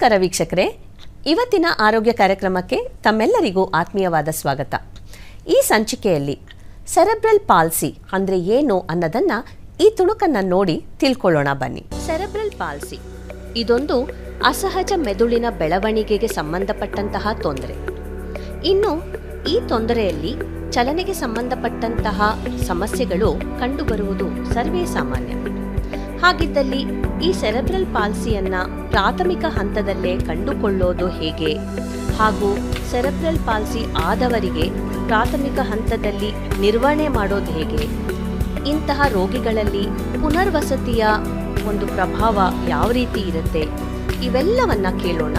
ನಮಸ್ಕಾರ ವೀಕ್ಷಕರೇ. ಇವತ್ತಿನ ಆರೋಗ್ಯ ಕಾರ್ಯಕ್ರಮಕ್ಕೆ ತಮ್ಮೆಲ್ಲರಿಗೂ ಆತ್ಮೀಯವಾದ ಸ್ವಾಗತ. ಈ ಸಂಚಿಕೆಯಲ್ಲಿ ಸೆರೆಬ್ರಲ್ ಪಾಲ್ಸಿ ಅಂದರೆ ಏನು ಅನ್ನೋದನ್ನ ಈ ತುಣುಕನ್ನ ನೋಡಿ ತಿಳ್ಕೊಳ್ಳೋಣ ಬನ್ನಿ. ಸೆರೆಬ್ರಲ್ ಪಾಲ್ಸಿ ಇದೊಂದು ಅಸಹಜ ಮೆದುಳಿನ ಬೆಳವಣಿಗೆಗೆ ಸಂಬಂಧಪಟ್ಟಂತಹ ತೊಂದರೆ. ಇನ್ನು ಈ ತೊಂದರೆಯಲ್ಲಿ ಚಲನೆಗೆ ಸಂಬಂಧಪಟ್ಟಂತಹ ಸಮಸ್ಯೆಗಳು ಕಂಡುಬರುವುದು ಸರ್ವೇ ಸಾಮಾನ್ಯ. ಹಾಗಿದ್ದಲ್ಲಿ ಈ ಸೆರೆಬ್ರಲ್ ಪಾಲ್ಸಿಯನ್ನ ಪ್ರಾಥಮಿಕ ಹಂತದಲ್ಲೇ ಕಂಡುಕೊಳ್ಳೋದು ಹೇಗೆ? ಹಾಗೂ ಸೆರೆಬ್ರಲ್ ಪಾಲ್ಸಿ ಆದವರಿಗೆ ಪ್ರಾಥಮಿಕ ಹಂತದಲ್ಲಿ ನಿರ್ವಹಣೆ ಮಾಡೋದು ಹೇಗೆ? ಇಂತಹ ರೋಗಿಗಳಲ್ಲಿ ಪುನರ್ವಸತಿಯ ಒಂದು ಪ್ರಭಾವ ಯಾವ ರೀತಿ ಇರುತ್ತೆ? ಇವೆಲ್ಲವನ್ನ ಕೇಳೋಣ.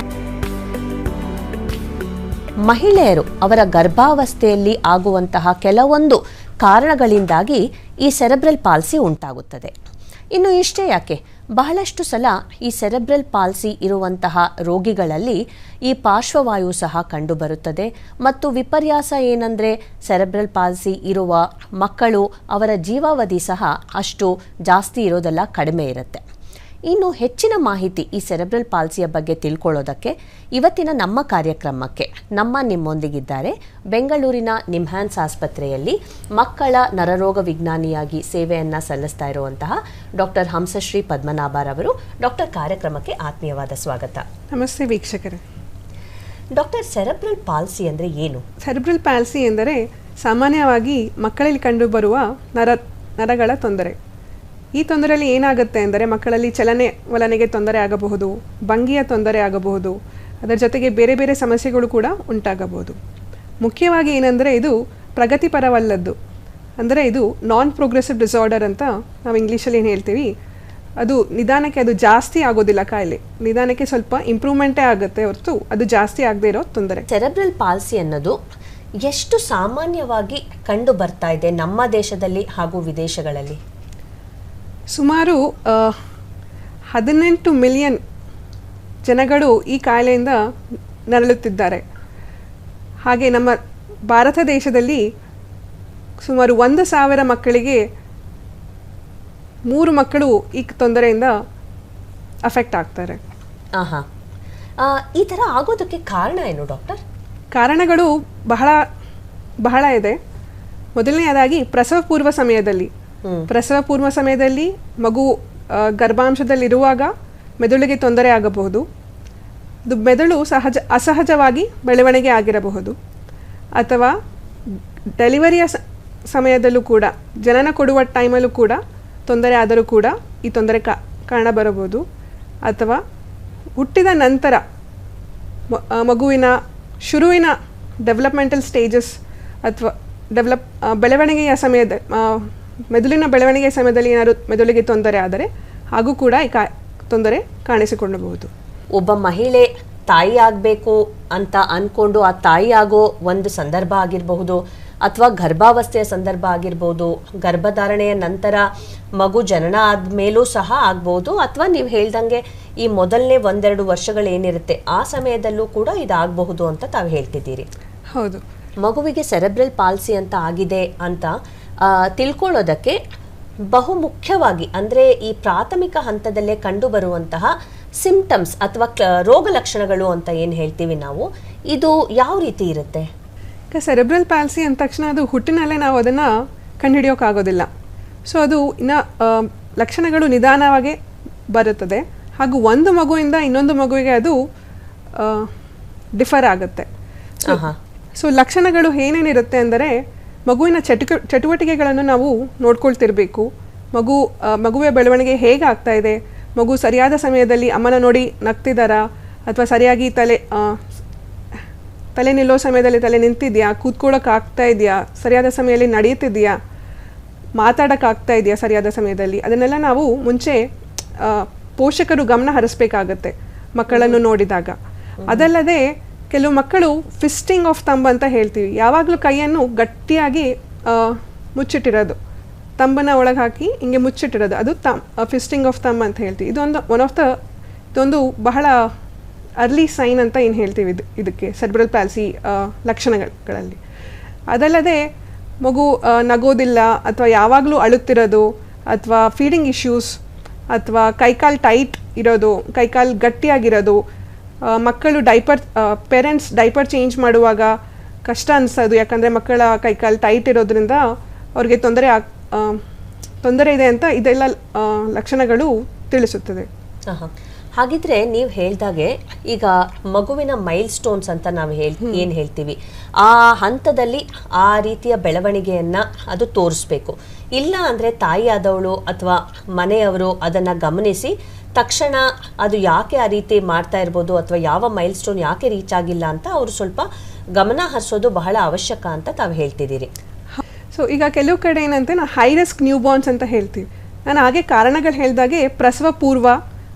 ಮಹಿಳೆಯರು ಅವರ ಗರ್ಭಾವಸ್ಥೆಯಲ್ಲಿ ಆಗುವಂತಹ ಕೆಲವೊಂದು ಕಾರಣಗಳಿಂದಾಗಿ ಈ ಸೆರೆಬ್ರಲ್ ಪಾಲ್ಸಿ ಉಂಟಾಗುತ್ತದೆ. ಇನ್ನು ಇಷ್ಟೇ ಯಾಕೆ? ಬಹಳಷ್ಟು ಸಲ ಈ ಸೆರೆಬ್ರಲ್ ಪಾಲ್ಸಿ ಇರುವಂತಹ ರೋಗಿಗಳಲ್ಲಿ ಈ ಪಾರ್ಶ್ವವಾಯು ಸಹ ಕಂಡುಬರುತ್ತದೆ. ಮತ್ತು ವಿಪರ್ಯಾಸ ಏನಂದರೆ ಸೆರೆಬ್ರಲ್ ಪಾಲ್ಸಿ ಇರುವ ಮಕ್ಕಳು ಅವರ ಜೀವಾವಧಿ ಸಹ ಅಷ್ಟು ಜಾಸ್ತಿ ಇರೋದೆಲ್ಲ ಕಡಿಮೆ ಇರುತ್ತೆ. ಇನ್ನು ಹೆಚ್ಚಿನ ಮಾಹಿತಿ ಈ ಸೆರೆಬ್ರಲ್ ಪಾಲ್ಸಿಯ ಬಗ್ಗೆ ತಿಳ್ಕೊಳ್ಳೋದಕ್ಕೆ ಇವತ್ತಿನ ನಮ್ಮ ಕಾರ್ಯಕ್ರಮಕ್ಕೆ ನಮ್ಮ ನಿಮ್ಮೊಂದಿಗಿದ್ದಾರೆ ಬೆಂಗಳೂರಿನ ನಿಮ್ಹ್ಯಾನ್ಸ್ ಆಸ್ಪತ್ರೆಯಲ್ಲಿ ಮಕ್ಕಳ ನರರೋಗ ವಿಜ್ಞಾನಿಯಾಗಿ ಸೇವೆಯನ್ನು ಸಲ್ಲಿಸ್ತಾ ಇರುವಂತಹ ಡಾಕ್ಟರ್ ಹಂಸಶ್ರೀ ಪದ್ಮನಾಭರವರು ಡಾಕ್ಟರ್ ಕಾರ್ಯಕ್ರಮಕ್ಕೆ ಆತ್ಮೀಯವಾದ ಸ್ವಾಗತ. ನಮಸ್ತೆ ವೀಕ್ಷಕರೇ. ಡಾಕ್ಟರ್ ಸೆರೆಬ್ರಲ್ ಪಾಲ್ಸಿ ಅಂದರೆ ಏನು? ಸೆರೆಬ್ರಲ್ ಪಾಲ್ಸಿ ಎಂದರೆ ಸಾಮಾನ್ಯವಾಗಿ ಮಕ್ಕಳಲ್ಲಿ ಕಂಡುಬರುವ ನರ ನರಗಳ ತೊಂದರೆ. ಈ ತೊಂದರೆಯಲ್ಲಿ ಏನಾಗುತ್ತೆ ಅಂದರೆ ಮಕ್ಕಳಲ್ಲಿ ಚಲನೆ ವಲನೆಗೆ ತೊಂದರೆ ಆಗಬಹುದು, ಭಂಗಿಯ ತೊಂದರೆ ಆಗಬಹುದು, ಅದರ ಜೊತೆಗೆ ಬೇರೆ ಬೇರೆ ಸಮಸ್ಯೆಗಳು ಕೂಡ ಉಂಟಾಗಬಹುದು. ಮುಖ್ಯವಾಗಿ ಏನಂದರೆ ಇದು ಪ್ರಗತಿಪರವಲ್ಲದ್ದು. ಅಂದರೆ ಇದು ನಾನ್ ಪ್ರೋಗ್ರೆಸಿವ್ ಡಿಸಾರ್ಡರ್ ಅಂತ ನಾವು ಇಂಗ್ಲೀಷಲ್ಲಿ ಏನು ಹೇಳ್ತೀವಿ, ಅದು ನಿಧಾನಕ್ಕೆ ಅದು ಜಾಸ್ತಿ ಆಗೋದಿಲ್ಲ ಕಾಯಿಲೆ. ನಿಧಾನಕ್ಕೆ ಸ್ವಲ್ಪ ಇಂಪ್ರೂವ್ಮೆಂಟೇ ಆಗುತ್ತೆ ಹೊರತು ಅದು ಜಾಸ್ತಿ ಆಗದೆ ಇರೋ ತೊಂದರೆ. ಸೆರೆಬ್ರಲ್ ಪಾಲ್ಸಿ ಅನ್ನೋದು ಎಷ್ಟು ಸಾಮಾನ್ಯವಾಗಿ ಕಂಡು ಬರ್ತಾ ಇದೆ ನಮ್ಮ ದೇಶದಲ್ಲಿ ಹಾಗೂ ವಿದೇಶಗಳಲ್ಲಿ? ಸುಮಾರು ಹದಿನೆಂಟು ಮಿಲಿಯನ್ ಜನಗಳು ಈ ಕಾಯಿಲೆಯಿಂದ ನರಳುತ್ತಿದ್ದಾರೆ. ಹಾಗೆ ನಮ್ಮ ಭಾರತ ದೇಶದಲ್ಲಿ ಸುಮಾರು ಒಂದು ಸಾವಿರ ಮಕ್ಕಳಿಗೆ ಮೂರು ಮಕ್ಕಳು ಈ ತೊಂದರೆಯಿಂದ ಅಫೆಕ್ಟ್ ಆಗ್ತಾರೆ. ಆ, ಈ ಥರ ಆಗೋದಕ್ಕೆ ಕಾರಣ ಏನು ಡಾಕ್ಟರ್? ಕಾರಣಗಳು ಬಹಳ ಬಹಳ ಇದೆ. ಮೊದಲನೆಯದಾಗಿ ಪ್ರಸವ ಪೂರ್ವ ಸಮಯದಲ್ಲಿ. ಪ್ರಸವ ಪೂರ್ವ ಸಮಯದಲ್ಲಿ ಮಗು ಗರ್ಭಾಂಶದಲ್ಲಿರುವಾಗ ಮೆದುಳಿಗೆ ತೊಂದರೆ ಆಗಬಹುದು. ಮೆದುಳು ಸಹಜ, ಅಸಹಜವಾಗಿ ಬೆಳವಣಿಗೆ ಆಗಿರಬಹುದು. ಅಥವಾ ಡೆಲಿವರಿಯ ಸಮಯದಲ್ಲೂ ಕೂಡ, ಜನನ ಕೊಡುವ ಟೈಮಲ್ಲೂ ಕೂಡ ತೊಂದರೆ ಆದರೂ ಕೂಡ ಈ ತೊಂದರೆ ಕಾರಣ ಬರಬಹುದು ಅಥವಾ ಹುಟ್ಟಿದ ನಂತರ ಮಗುವಿನ ಶುರುವಿನ ಡೆವಲಪ್ಮೆಂಟಲ್ ಸ್ಟೇಜಸ್ ಅಥವಾ ಡೆವಲಪ್ ಬೆಳವಣಿಗೆಯ ಸಮಯದ ಮೆದುಳಿನ ಬೆಳವಣಿಗೆ ಸಮಯದಲ್ಲಿ ಏನಾದರೂ ಮೆದುಳಿಗೆ ತೊಂದರೆ ಆದರೆ ಹಾಗೂ ಕೂಡ ಈ ಕಾ ತೊಂದರೆ ಕಾಣಿಸಿಕೊಳ್ಳಬಹುದು. ಒಬ್ಬ ಮಹಿಳೆ ತಾಯಿ ಆಗಬೇಕು ಅಂತ ಅಂದ್ಕೊಂಡು ಆ ತಾಯಿ ಆಗೋ ಒಂದು ಸಂದರ್ಭ ಆಗಿರಬಹುದು ಅಥವಾ ಗರ್ಭಾವಸ್ಥೆಯ ಸಂದರ್ಭ ಆಗಿರ್ಬೋದು ಗರ್ಭಧಾರಣೆಯ ನಂತರ ಮಗು ಜನನ ಆದಮೇಲೂ ಸಹ ಆಗ್ಬೋದು ಅಥವಾ ನೀವು ಹೇಳ್ದಂಗೆ ಈ ಮೊದಲನೇ ಒಂದೆರಡು ವರ್ಷಗಳೇನಿರುತ್ತೆ ಆ ಸಮಯದಲ್ಲೂ ಕೂಡ ಇದಾಗಬಹುದು ಅಂತ ತಾವು ಹೇಳ್ತಿದ್ದೀರಿ. ಹೌದು. ಮಗುವಿಗೆ ಸೆರೆಬ್ರಲ್ ಪಾಲ್ಸಿ ಅಂತ ಆಗಿದೆ ಅಂತ ತಿಳ್ಕೊಳ್ಳೋದಕ್ಕೆ ಬಹು ಮುಖ್ಯವಾಗಿ ಅಂದರೆ ಈ ಪ್ರಾಥಮಿಕ ಹಂತದಲ್ಲೇ ಕಂಡುಬರುವಂತಹ ಸಿಂಪ್ಟಮ್ಸ್ ಅಥವಾ ರೋಗ ಲಕ್ಷಣಗಳು ಅಂತ ಏನು ಹೇಳ್ತೀವಿ ನಾವು ಇದು ಯಾವ ರೀತಿ ಇರುತ್ತೆ? ಸೆರೆಬ್ರಲ್ ಪ್ಯಾಲ್ಸಿ ಅಂದ ತಕ್ಷಣ ಅದು ಹುಟ್ಟಿನಲ್ಲೇ ನಾವು ಅದನ್ನು ಕಂಡುಹಿಡಿಯೋಕ್ಕಾಗೋದಿಲ್ಲ ಸೊ ಅದು ಇನ್ನು ಲಕ್ಷಣಗಳು ನಿಧಾನವಾಗಿ ಬರುತ್ತದೆ. ಹಾಗೂ ಒಂದು ಮಗುವಿಂದ ಇನ್ನೊಂದು ಮಗುವಿಗೆ ಅದು ಡಿಫರ್ ಆಗುತ್ತೆ. ಸೊ ಲಕ್ಷಣಗಳು ಏನೇನಿರುತ್ತೆ ಅಂದರೆ ಮಗುವಿನ ಚಟುಕ ಚಟುವಟಿಕೆಗಳನ್ನು ನಾವು ನೋಡ್ಕೊಳ್ತಿರ್ಬೇಕು. ಮಗು ಮಗುವೆ ಮಗುವಿನ ಬೆಳವಣಿಗೆ ಹೇಗೆ ಆಗ್ತಾ ಇದೆ? ಮಗು ಸರಿಯಾದ ಸಮಯದಲ್ಲಿ ಅಮ್ಮನ ನೋಡಿ ನಗ್ತಿದ್ದಾರಾ ಅಥವಾ ಸರಿಯಾಗಿ ತಲೆ ತಲೆ ನಿಲ್ಲೋ ಸಮಯದಲ್ಲಿ ತಲೆ ನಿಂತಿದೆಯಾ? ಕೂತ್ಕೊಳ್ಳೋಕೆ ಆಗ್ತಾ ಇದೆಯಾ? ಸರಿಯಾದ ಸಮಯದಲ್ಲಿ ನಡೆಯುತ್ತಿದೆಯಾ? ಮಾತಾಡೋಕ್ಕಾಗ್ತಾ ಇದೆಯಾ ಸರಿಯಾದ ಸಮಯದಲ್ಲಿ? ಅದನ್ನೆಲ್ಲ ನಾವು ಮುಂಚೆ ಪೋಷಕರು ಗಮನ ಹರಿಸ್ಬೇಕಾಗತ್ತೆ ಮಕ್ಕಳನ್ನು ನೋಡಿದಾಗ. ಅದಲ್ಲದೆ ಕೆಲವು ಮಕ್ಕಳು ಫಿಸ್ಟಿಂಗ್ ಆಫ್ ತಂಬ್ ಅಂತ ಹೇಳ್ತೀವಿ. ಯಾವಾಗಲೂ ಕೈಯನ್ನು ಗಟ್ಟಿಯಾಗಿ ಮುಚ್ಚಿಟ್ಟಿರೋದು. ತಂಬನ್ನ ಒಳಗೆ ಹಾಕಿ ಹಿಂಗೆ ಮುಚ್ಚಿಟ್ಟಿರೋದು. ಅದು ತಮ್ ಫಿಸ್ಟಿಂಗ್ ಆಫ್ ತಂಬ್ ಅಂತ ಹೇಳ್ತೀವಿ. ಇದೊಂದು ಒನ್ ಆಫ್ ದ ಇದೊಂದು ಬಹಳ ಅರ್ಲಿ ಸೈನ್ ಅಂತ ಏನು ಹೇಳ್ತೀವಿ ಇದು, ಇದಕ್ಕೆ ಸೆರ್ಬ್ರಲ್ ಪ್ಯಾಲ್ಸಿ ಲಕ್ಷಣಗಳಲ್ಲಿ. ಅದಲ್ಲದೆ ಮಗು ನಗೋದಿಲ್ಲ ಅಥವಾ ಯಾವಾಗಲೂ ಅಳುತ್ತಿರೋದು ಅಥವಾ ಫೀಡಿಂಗ್ ಇಶ್ಯೂಸ್ ಅಥವಾ ಕೈಕಾಲು ಟೈಟ್ ಇರೋದು, ಕೈಕಾಲು ಗಟ್ಟಿಯಾಗಿರೋದು ಮಕ್ಕಳು ಡೈಪರ್ ಪೇರೆಂಟ್ಸ್ ಡೈಪರ್ ಚೇಂಜ್ ಮಾಡುವಾಗ ಕಷ್ಟ ಅನಿಸೋದು. ಯಾಕಂದರೆ ಮಕ್ಕಳ ಕೈಕಾಲು ಟೈಟ್ ಇರೋದ್ರಿಂದ ಅವ್ರಿಗೆ ತೊಂದರೆ ಆಗ್ ತೊಂದರೆ ಇದೆ ಅಂತ ಇದೆಲ್ಲ ಲಕ್ಷಣಗಳು ತಿಳಿಸುತ್ತದೆ. ಹಾಗಿದ್ರೆ ನೀವು ಹೇಳ್ದಾಗೆ ಈಗ ಮಗುವಿನ ಮೈಲ್ ಸ್ಟೋನ್ಸ್ ಅಂತ ನಾವು ಹೇಳ್ ಏನು ಹೇಳ್ತೀವಿ? ಆ ಹಂತದಲ್ಲಿ ಆ ರೀತಿಯ ಬೆಳವಣಿಗೆಯನ್ನ ಅದು ತೋರಿಸ್ಬೇಕು. ಇಲ್ಲ ಅಂದ್ರೆ ತಾಯಿಯಾದವಳು ಅಥವಾ ಮನೆಯವರು ಅದನ್ನ ಗಮನಿಸಿ ತಕ್ಷಣ ಅದು ಯಾಕೆ ಆ ರೀತಿ ಮಾಡ್ತಾ ಇರ್ಬೋದು ಅಥವಾ ಯಾವ ಮೈಲ್ ಸ್ಟೋನ್ ಯಾಕೆ ರೀಚ್ ಆಗಿಲ್ಲ ಅಂತ ಅವರು ಸ್ವಲ್ಪ ಗಮನ ಹರಿಸೋದು ಬಹಳ ಅವಶ್ಯಕ ಅಂತ ತಾವು ಹೇಳ್ತಿದ್ದೀರಿ. ಸೊ ಈಗ ಕೆಲವು ಕಡೆ ಏನಂತೆ ನಾವು ಹೈ ರಿಸ್ಕ್ ನ್ಯೂ ಬಾರ್ನ್ಸ್ ಅಂತ ಹೇಳ್ತೀವಿ. ನಾನು ಹಾಗೆ ಕಾರಣಗಳು ಹೇಳಿದಾಗೆ ಪ್ರಸವ ಪೂರ್ವ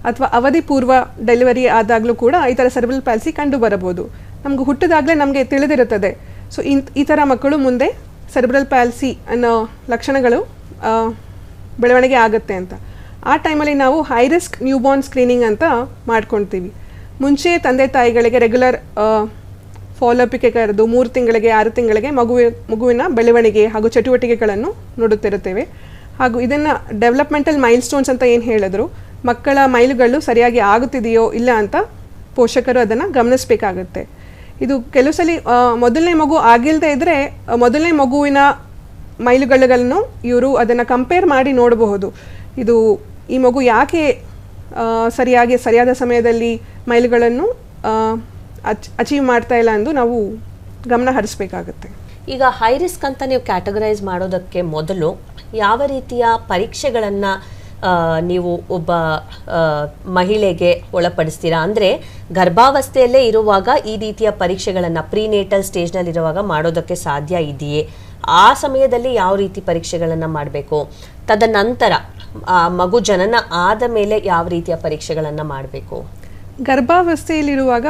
ಅಥವಾ ಅವಧಿ ಪೂರ್ವ ಡೆಲಿವರಿ ಆದಾಗಲೂ ಕೂಡ ಈ ಥರ ಸೆರೆಬ್ರಲ್ ಪ್ಯಾಲ್ಸಿ ಕಂಡು ಬರಬಹುದು. ನಮ್ಗೆ ಹುಟ್ಟಿದಾಗಲೇ ನಮಗೆ ತಿಳಿದಿರುತ್ತದೆ. ಸೊ ಈ ಥರ ಮಕ್ಕಳು ಮುಂದೆ ಸರ್ಬ್ರಲ್ ಪ್ಯಾಲ್ಸಿ ಅನ್ನೋ ಲಕ್ಷಣಗಳು ಬೆಳವಣಿಗೆ ಆಗುತ್ತೆ ಅಂತ. ಆ ಟೈಮಲ್ಲಿ ನಾವು high risk newborn screening ಅಂತ ಮಾಡ್ಕೊಳ್ತೀವಿ ಮುಂಚೆ ತಂದೆ ತಾಯಿಗಳಿಗೆ ರೆಗ್ಯುಲರ್ ಫಾಲೋಅಪಿಗೆ ಕರೆದು ಮೂರು ತಿಂಗಳಿಗೆ, ಆರು ತಿಂಗಳಿಗೆ ಮಗುವಿ, ಮಗುವಿನ ಬೆಳವಣಿಗೆ ಹಾಗೂ ಚಟುವಟಿಕೆಗಳನ್ನು ನೋಡುತ್ತಿರುತ್ತೇವೆ. ಹಾಗೂ ಇದನ್ನು ಡೆವಲಪ್ಮೆಂಟಲ್ ಮೈಲ್ ಸ್ಟೋನ್ಸ್ ಅಂತ ಏನು ಹೇಳಿದ್ರು? ಮಕ್ಕಳ ಮೈಲುಗಳು ಸರಿಯಾಗಿ ಆಗುತ್ತಿದೆಯೋ ಇಲ್ಲ ಅಂತ ಪೋಷಕರು ಅದನ್ನು ಗಮನಿಸಬೇಕಾಗುತ್ತೆ. ಇದು ಕೆಲವು ಸಲ ಮೊದಲನೇ ಮಗು ಆಗಿಲ್ಲದೆ ಇದ್ದರೆ ಮೊದಲನೇ ಮಗುವಿನ ಮೈಲುಗಳನ್ನು ಇವರು ಅದನ್ನು ಕಂಪೇರ್ ಮಾಡಿ ನೋಡಬಹುದು. ಇದು ಈ ಮಗು ಯಾಕೆ ಸರಿಯಾಗಿ, ಸರಿಯಾದ ಸಮಯದಲ್ಲಿ ಮೈಲುಗಳನ್ನು ಅಚೀವ್ ಮಾಡ್ತಾ ಇಲ್ಲ ಎಂದು ನಾವು ಗಮನ ಹರಿಸ್ಬೇಕಾಗುತ್ತೆ. ಈಗ ಹೈ ರಿಸ್ಕ್ ಅಂತ ನೀವು ಕ್ಯಾಟಗರೈಸ್ ಮಾಡೋದಕ್ಕೆ ಮೊದಲು ಯಾವ ರೀತಿಯ ಪರೀಕ್ಷೆಗಳನ್ನು ನೀವು ಒಬ್ಬ ಮಹಿಳೆಗೆ ಒಳಪಡಿಸ್ತೀರಾ? ಅಂದರೆ ಗರ್ಭಾವಸ್ಥೆಯಲ್ಲೇ ಇರುವಾಗ ಈ ರೀತಿಯ ಪರೀಕ್ಷೆಗಳನ್ನು ಪ್ರೀನೇಟಲ್ ಸ್ಟೇಜ್ನಲ್ಲಿ ಇರುವಾಗ ಮಾಡೋದಕ್ಕೆ ಸಾಧ್ಯ ಇದೆಯೇ? ಆ ಸಮಯದಲ್ಲಿ ಯಾವ ರೀತಿ ಪರೀಕ್ಷೆಗಳನ್ನು ಮಾಡಬೇಕು? ತದನಂತರ ಮಗು ಜನನ ಆದ ಮೇಲೆ ಯಾವ ರೀತಿಯ ಪರೀಕ್ಷೆಗಳನ್ನು ಮಾಡಬೇಕು? ಗರ್ಭಾವಸ್ಥೆಯಲ್ಲಿರುವಾಗ